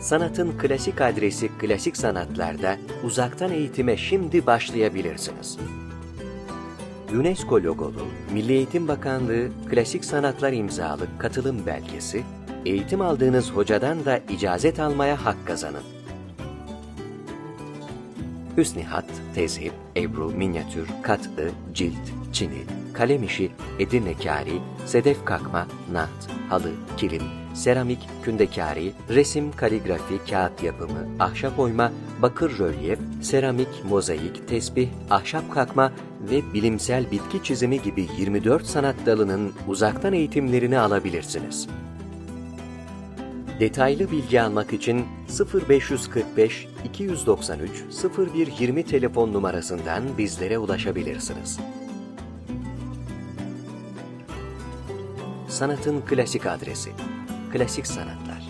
Sanatın klasik adresi Klasik Sanatlar'da uzaktan eğitime şimdi başlayabilirsiniz. UNESCO logolu, Milli Eğitim Bakanlığı Klasik Sanatlar imzalı katılım belgesi, eğitim aldığınız hocadan da icazet almaya hak kazanın. Hüsnihat, tezhip, ebru, minyatür, katı, cilt, çini, kalem işi, edirne kâri, sedef kakma, naht, halı, kilim, seramik, kündekâri, resim, kaligrafi, kağıt yapımı, ahşap oyma, bakır rölyef, seramik, mozaik, tesbih, ahşap kakma ve bilimsel bitki çizimi gibi 24 sanat dalının uzaktan eğitimlerini alabilirsiniz. Detaylı bilgi almak için 0545 293 0120 telefon numarasından bizlere ulaşabilirsiniz. Sanatın klasik adresi. Klasik Sanatlar.